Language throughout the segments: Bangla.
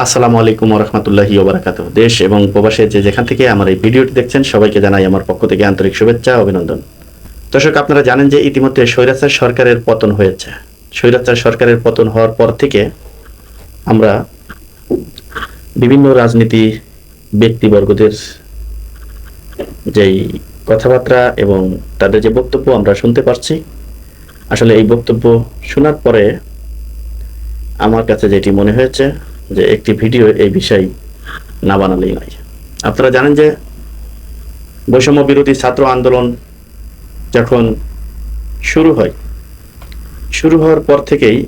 আসসালামু আলাইকুম রহমতুল্লাহি ওবরাকাত দেশ এবং প্রবাসে যে যেখান থেকে আমার এই ভিডিওটি দেখছেন, সবাইকে জানাই আমার পক্ষ থেকে আন্তরিক শুভেচ্ছা অভিনন্দন। দর্শক, আপনারা জানেন যে ইতিমধ্যে স্বৈরাচার সরকারের পতন হয়েছে। স্বৈরাচার সরকারের পতন হওয়ার পর থেকে আমরা বিভিন্ন রাজনীতি ব্যক্তিবর্গদের যেই কথাবার্তা এবং তাদের যে বক্তব্য আমরা শুনতে পারছি, আসলে এই বক্তব্য শোনার পরে আমার কাছে যেটি মনে হয়েছে যে একটি ভিডিও এই বিষয় না বানালেই নয়। আপনারা জানেন যে বৈষম্য বিরোধী ছাত্র আন্দোলন যখন শুরু হয়, শুরু হওয়ার পর থেকেই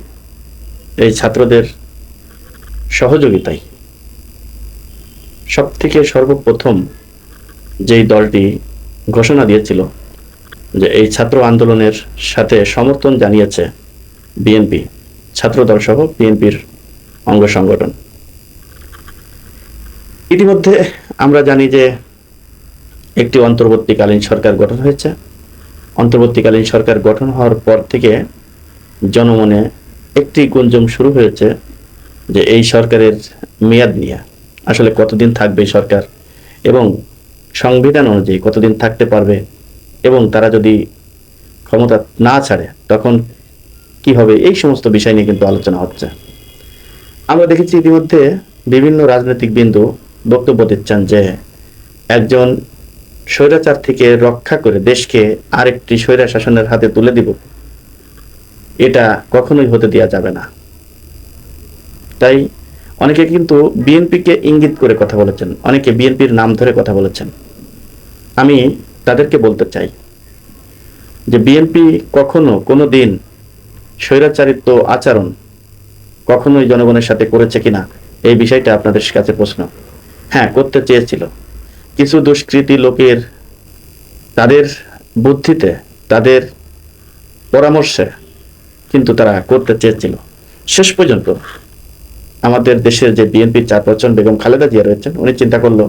এই ছাত্রদের সহযোগিতায় সব থেকে সর্বপ্রথম যেই দলটি ঘোষণা দিয়েছিল যে এই ছাত্র আন্দোলনের সাথে সমর্থন জানিয়েছে বিএনপি ছাত্রদল সহ বিএনপির অঙ্গ সংগঠন। ইতিমধ্যে আমরা জানি যে একটি অন্তর্বর্তীকালীন সরকার গঠন হয়েছে। অন্তর্বর্তীকালীন সরকার গঠন হওয়ার পর থেকে জনমনে একটি গুঞ্জন শুরু হয়েছে যে এই সরকারের মেয়াদ নিয়ে। আসলে কতদিন থাকবে সরকার এবং সংবিধান অনুযায়ী কতদিন থাকতে পারবে এবং তারা যদি ক্ষমতা না ছাড়ে তখন কি হবে এই সমস্ত বিষয় নিয়ে কিন্তু আলোচনা হচ্ছে। আমরা দেখেছি ইতিমধ্যে বিভিন্ন রাজনৈতিক বিন্দু বক্তব্য দিচ্ছেন যে একজন স্বৈরাচার থেকে রক্ষা করে দেশকে আরেকটি স্বৈরা শাসনের হাতে তুলে দিব, এটা কখনোই হতে দেওয়া যাবে না। তাই অনেকে কিন্তু বিএনপিকে ইঙ্গিত করে কথা বলেছেন, অনেকে বিএনপির নাম ধরে কথা বলেছেন। আমি তাদেরকে বলতে চাই যে বিএনপি কখনো কোনো দিন স্বৈরাচারিত্ব আচরণ কখনোই জনগণের সাথে করেছে কিনা, এই বিষয়টা আপনাদের কাছে প্রশ্ন। হ্যাঁ করতে চেয়েছিল। কিছু দুষ্কৃতী লোকের তাদের বুদ্ধিতে, তাদের পরামর্শে কিন্তু তারা করতে চেয়েছিল। শেষ পর্যন্ত আমাদের দেশের যে বিএনপির চারপাঁচজন বেগম খালেদা জিয়া রয়েছেন, উনি চিন্তা করল,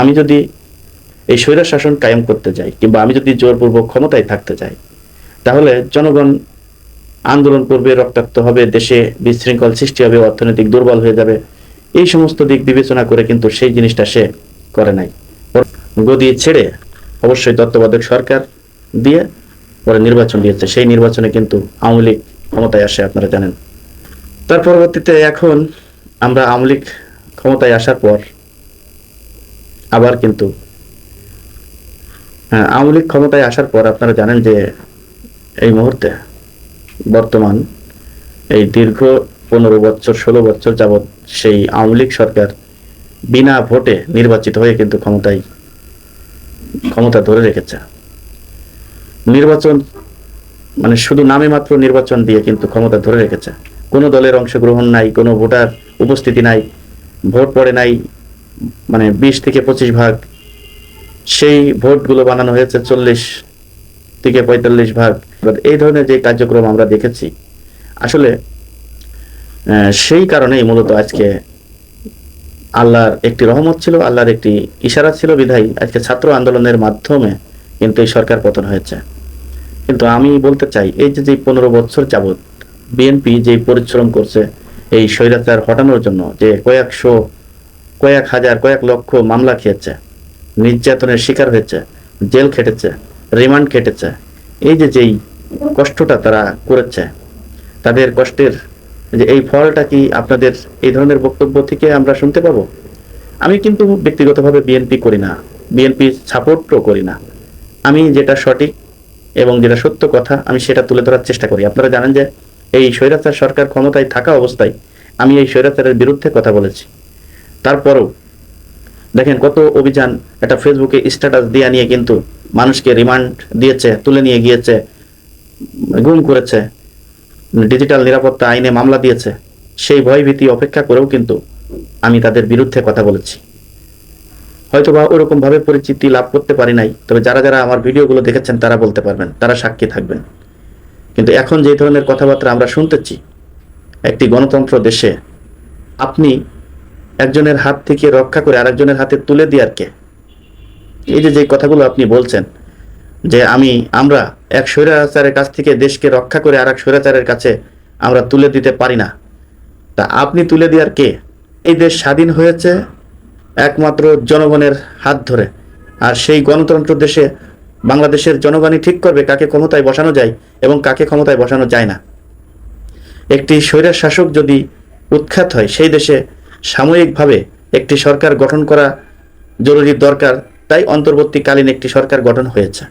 আমি যদি এই স্বৈরা শাসন কায়েম করতে যাই কিংবা আমি যদি জোরপূর্বক ক্ষমতায় থাকতে চাই তাহলে জনগণ আন্দোলন করবে, রক্তাক্ত হবে, দেশে বিশৃঙ্খল সৃষ্টি হবে, অর্থনৈতিক দুর্বল হয়ে যাবে। এই সমস্ত দিক বিবেচনা করে কিন্তু সেই জিনিসটা সে করে নাই। গদি ছেড়ে অবশ্যই তত্ত্বাবধায়ক সরকার দিয়ে পরে নির্বাচন দিয়েছে। সেই নির্বাচনে কিন্তু আওয়ামী লীগ ক্ষমতায় আসে, আপনারা জানেন। তার পরবর্তীতে এখন আমরা আওয়ামী লীগ ক্ষমতায় আসার পর আবার কিন্তু হ্যাঁ আওয়ামী লীগ ক্ষমতায় আসার পর আপনারা জানেন যে এই মুহূর্তে বর্তমান এই দীর্ঘ পনেরো বছর, ষোলো বছর যাবৎ সেই আওয়ামী লীগ সরকার বিনা ভোটে নির্বাচিত হয়ে কিন্তু ক্ষমতায়, ক্ষমতা ধরে রেখেছে। নির্বাচন মানে শুধু নামে মাত্র নির্বাচন দিয়ে কিন্তু ক্ষমতা ধরে রেখেছে। কোনো দলের অংশগ্রহণ নাই, কোনো ভোটার উপস্থিতি নাই, ভোট পড়ে নাই মানে বিশ থেকে পঁচিশ ভাগ। সেই ভোটগুলো বানানো হয়েছে চল্লিশ থেকে পঁয়তাল্লিশ ভাগ। এই ধরনের যে কার্যক্রম আমরা দেখেছি, আসলে সেই কারণেই মূলত আজকে আল্লাহর একটি রহমত ছিল, আল্লাহর একটি ইশারা ছিল বিধায়। আজকে ছাত্র আন্দোলনের মাধ্যমে কিন্তু এই সরকার পতন হয়েছে। কিন্তু আমি বলতে চাই, এই যে যে পনেরো বছর যাবৎ বিএনপি যে পরিশ্রম করছে এই স্বৈরাচার হটানোর জন্য, যে কয়েকশো, কয়েক হাজার, কয়েক লক্ষ মামলা খেয়েছে, নির্যাতনের শিকার হয়েছে, জেল খেটেছে রিমান্ড খেটেছে এই যে যেই কষ্টটা তারা করেছে, তাদের কষ্টের যে এই ফলটা কি আপনাদের এই ধরনের বক্তব্য থেকে আমরা শুনতে পাবো? আমি কিন্তু ব্যক্তিগতভাবে বিএনপি করি না বিএনপি সাপোর্টও করি না। আমি যেটা সঠিক এবং যেটা সত্য কথা, আমি সেটা তুলে ধরার চেষ্টা করি। আপনারা জানেন যে এই স্বৈরাচার সরকার ক্ষমতায় থাকা অবস্থায় আমি এই স্বৈরাচারের বিরুদ্ধে কথা বলেছি। তারপরও দেখেন কত অভিযান একটা ফেসবুকে স্ট্যাটাস দিয়ে নিয়ে কিন্তু মানুষকে রিমান্ড দিয়েছে, তুলে নিয়ে গিয়েছে, গুম করেছে ডিজিটাল নিরাপত্তা আইনে মামলা দিয়েছে, সেই ভয়ভীতি অপেক্ষা করেও কিন্তু আমি তাদের বিরুদ্ধে কথা বলেছি। হয়তোবা ওরকম ভাবে পরিচিতি লাভ করতে পারি নাই, তবে যারা যারা আমার ভিডিওগুলো দেখেছেন তারা বলতে পারবেন, তারা সাক্ষী থাকবেন। কিন্তু এখন যে ধরনের কথাবার্তা আমরা শুনতেছি, একটি গণতন্ত্র দেশে, আপনি একজনের হাত থেকে রক্ষা করে আরেকজনের হাতে তুলে দেওয়ার কে এই যে যে কথাগুলো আপনি বলছেন, যে আমি, আমরা এক স্বৈরাচারের কাছ থেকে দেশকে রক্ষা করে আর এক স্বৈরাচারের কাছে আমরা তুলে দিতে পারি না। তা আপনি তুলে দেওয়ার কে? এই দেশ স্বাধীন হয়েছে একমাত্র জনগণের হাত ধরে। আর সেই গণতন্ত্র দেশে বাংলাদেশের জনগণই ঠিক করবে কাকে ক্ষমতায় বসানো যায় এবং কাকে ক্ষমতায় বসানো যায় না। একটি স্বৈরা শাসক যদি উৎখাত হয়, সেই দেশে সাময়িকভাবে একটি সরকার গঠন করা জরুরি দরকার তাই অন্তর্বর্তীকালীন একটি সরকার গঠন হয়েছে।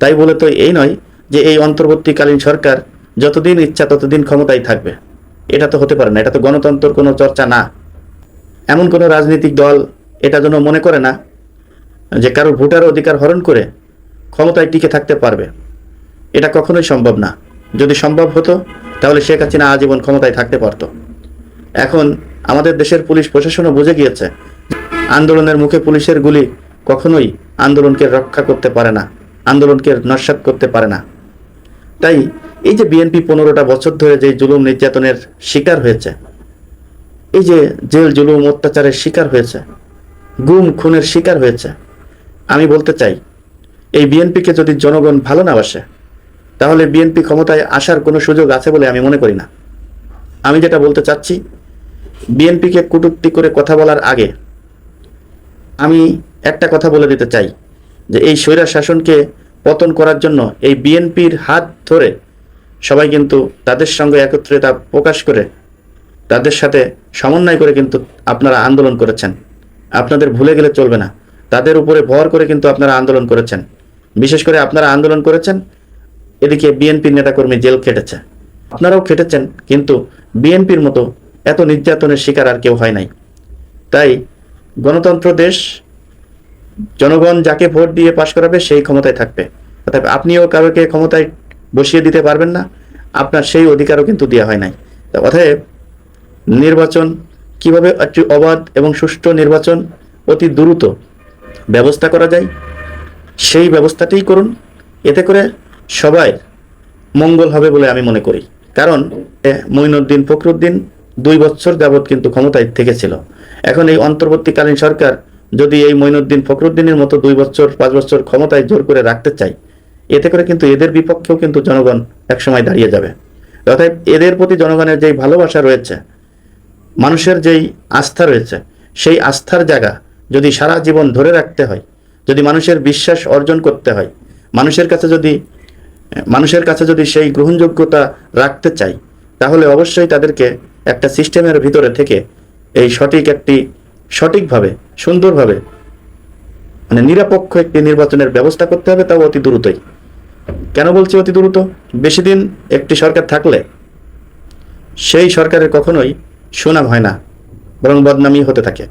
তাই বলে তো এই নয় যে এই অন্তর্বর্তীকালীন সরকার যতদিন ইচ্ছা ততদিন ক্ষমতায় থাকবে। এটা তো হতে পারে না, এটা তো গণতন্ত্রের কোনো চর্চা না। এমন কোনো রাজনৈতিক দল এটা যেন মনে করে না যে কারও ভোটার অধিকার হরণ করে ক্ষমতায় টিকে থাকতে পারবে। এটা কখনোই সম্ভব না। যদি সম্ভব হতো, তাহলে শেখ হাসিনা আজীবন ক্ষমতায় থাকতে পারত। এখন আমাদের দেশের পুলিশ প্রশাসনও বুঝে গিয়েছে, আন্দোলনের মুখে পুলিশের গুলি কখনোই আন্দোলনকে রক্ষা করতে পারে না, আন্দোলনকে নস্বাত করতে পারে না। তাই এই যে বিএনপি পনেরোটা বছর ধরে যে জুলুম নির্যাতনের শিকার হয়েছে, এই যে জেল জুলুম অত্যাচারের শিকার হয়েছে, গুম, খুনের শিকার হয়েছে, আমি বলতে চাই, এই বিএনপিকে যদি জনগণ ভালো না বাসে, তাহলে বিএনপি ক্ষমতায় আসার কোনো সুযোগ আছে বলে আমি মনে করি না। আমি যেটা বলতে চাচ্ছি, বিএনপিকে কটূক্তি করে কথা বলার আগে আমি একটা কথা বলে দিতে চাই যে এই স্বৈরা শাসনকে পতন করার জন্য এই বিএনপির হাত ধরে সবাই কিন্তু তাদের সঙ্গে একত্রিতা প্রকাশ করে, তাদের সাথে সমন্বয় করে কিন্তু আপনারা আন্দোলন করেছেন। আপনাদের ভুলে গেলে চলবে না। তাদের উপরে ভর করে কিন্তু আপনারা আন্দোলন করেছেন। বিশেষ করে আপনারা আন্দোলন করেছেন, এদিকে বিএনপির নেতাকর্মী জেল খেটেছে। আপনারাও খেটেছেন, কিন্তু বিএনপির মতো এত নির্যাতনের শিকার আর কেউ হয় নাই। তাই গণতন্ত্র দেশ, জনগণ যাকে ভোট দিয়ে পাশ করাবে সেই ক্ষমতায় থাকবে। অর্থাৎ আপনিও কারোকে ক্ষমতায় বসিয়ে দিতে পারবেন না, আপনার সেই অধিকারও কিন্তু দেওয়া হয় নাই। অতএব নির্বাচন কীভাবে একটি অবাধ এবং সুষ্ঠু নির্বাচন অতি দ্রুত ব্যবস্থা করা যায়, সেই ব্যবস্থাটাই করুন। এতে করে সবাই মঙ্গল হবে বলে আমি মনে করি। কারণ মঈনুদ্দিন ফখরুদ্দিন দুই বছর যাবৎ কিন্তু ক্ষমতায় থেকেছিল। এখন এই অন্তর্বর্তীকালীন সরকার যদি এই মঈনুদ্দিন ফখরুদ্দিনের মতো দুই বছর, পাঁচ বছর ক্ষমতায় জোর করে রাখতে চায়, এতে করে কিন্তু এদের বিপক্ষেও কিন্তু জনগণ একসময় দাঁড়িয়ে যাবে। অর্থাৎ এদের প্রতি জনগণের যেই ভালোবাসা রয়েছে, মানুষের যেই আস্থা রয়েছে, সেই আস্থার জায়গা যদি সারা জীবন ধরে রাখতে হয়, যদি মানুষের বিশ্বাস অর্জন করতে হয়, মানুষের কাছে যদি, মানুষের কাছে যদি সেই গ্রহণযোগ্যতা রাখতে চাই তাহলে অবশ্যই তাদেরকে একটা সিস্টেমের ভিতরে থেকে সঠিক একটি, সঠিকভাবে, সুন্দরভাবে মানে নিরপেক্ষ একটি নির্বাচনের ব্যবস্থা করতে হবে তাও অতি দ্রুতই। কেন বলছি অতি দ্রুত? বেশি দিন একটি সরকার থাকলে সেই সরকারের কখনোই সুনাম হয় না, বরং বদনামই হতে থাকে।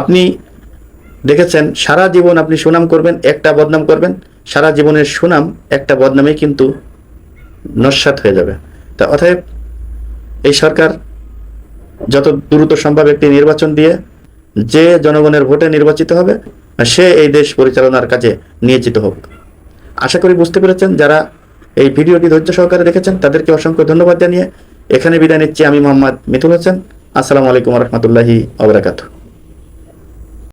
আপনি দেখেছেন, সারা জীবন আপনি সুনাম করবেন, একটা বদনাম করবেন, সারা জীবনের সুনাম একটা বদনামে কিন্তু নস্বাত হয়ে যাবে। তা অতএব এই সরকার যত দ্রুত সম্ভব একটি নির্বাচন দিয়ে যে জনগণের ভোটে নির্বাচিত হবে, সে এই দেশ পরিচালনার কাজে নিয়োজিত হোক। আশা করি বুঝতে পেরেছেন, যারা এই ভিডিওটি ধৈর্য সহকারে দেখেছেন, তাদেরকে অসংখ্য ধন্যবাদ জানিয়ে এখানে বিদায় নিচ্ছি। আমি মোহাম্মদ মিথুল হোসেন। আসসালামু আলাইকুম রহমতুল্লাহি আবরাকাতু